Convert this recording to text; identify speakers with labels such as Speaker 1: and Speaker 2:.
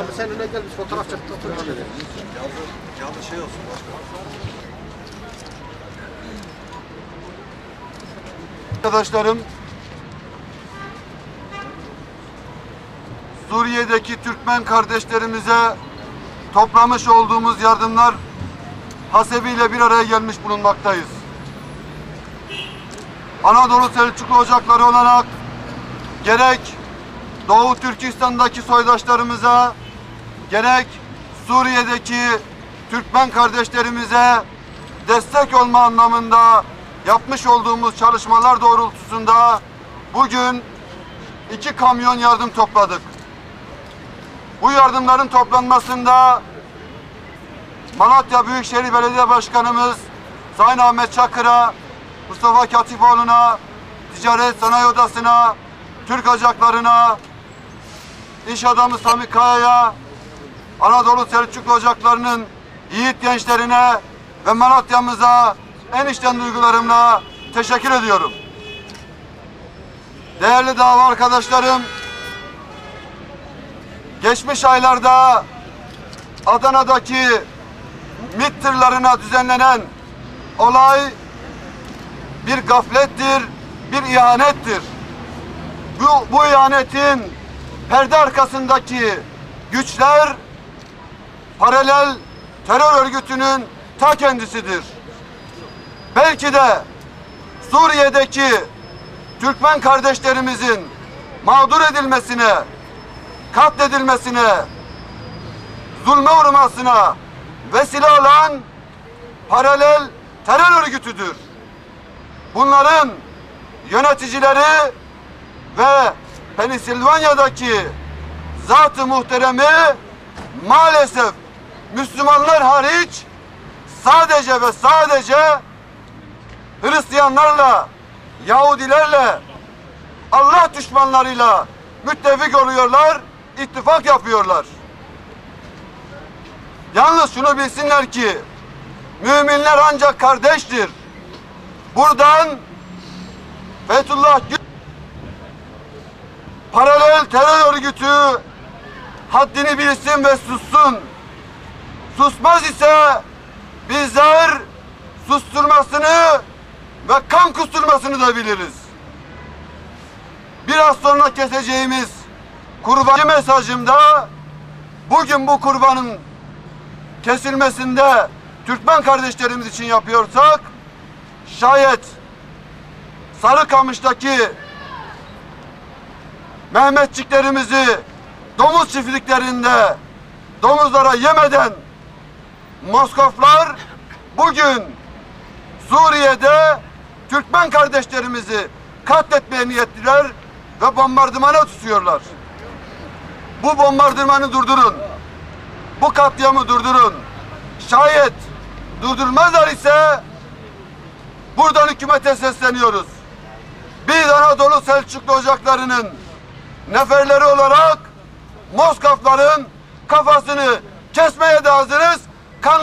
Speaker 1: Abi sen öne gel biz fotoğraf çekip fotoğraf çekelim.
Speaker 2: Canlı şey olsun başkanım.
Speaker 3: Arkadaşlarım, Suriye'deki Türkmen kardeşlerimize toplamış olduğumuz yardımlar hasebiyle bir araya gelmiş bulunmaktayız. Anadolu Selçuklu Ocakları olarak gerek Doğu Türkistan'daki soydaşlarımıza gerek Suriye'deki Türkmen kardeşlerimize destek olma anlamında yapmış olduğumuz çalışmalar doğrultusunda bugün iki kamyon yardım topladık. Bu yardımların toplanmasında Malatya Büyükşehir Belediye Başkanımız Sayın Ahmet Çakır'a, Mustafa Katipoğlu'na, Ticaret Sanayi Odası'na, Türk Ocakları'na, İş adamı Sami Kaya'ya, Anadolu Selçuklu Ocakları'nın yiğit gençlerine ve Malatya'mıza en içten duygularımla teşekkür ediyorum. Değerli dava arkadaşlarım, geçmiş aylarda Adana'daki MİT düzenlenen olay bir gaflettir, bir ihanettir. Bu, bu ihanetin perde arkasındaki güçler paralel terör örgütünün ta kendisidir. Belki de Suriye'deki Türkmen kardeşlerimizin mağdur edilmesine, katledilmesine, zulme uğramasına vesile olan paralel terör örgütüdür. Bunların yöneticileri ve Pensilvanya'daki zat-ı muhteremi maalesef Müslümanlar hariç sadece ve sadece Hristiyanlarla, Yahudilerle, Allah düşmanlarıyla müttefik oluyorlar, ittifak yapıyorlar. Yalnız şunu bilsinler ki müminler ancak kardeştir. Buradan Fethullah paralel terör örgütü haddini bilsin ve sussun. Susmaz ise bizler susturmasını ve kan kusturmasını da biliriz. Biraz sonra keseceğimiz kurban mesajımda bugün bu kurbanın kesilmesinde Türkmen kardeşlerimiz için yapıyorsak şayet Sarıkamış'taki Mehmetçiklerimizi domuz çiftliklerinde domuzlara yemeden Moskoflar bugün Suriye'de Türkmen kardeşlerimizi katletmeye niyetliler ve bombardımana tutuyorlar. Bu bombardımanı durdurun. Bu katliamı durdurun. Şayet durdurmazlar ise buradan hükümete sesleniyoruz. Biz Anadolu Selçuklu Ocakları'nın neferleri olarak Moskofların kafasını kesmeye de hazırız. Kanla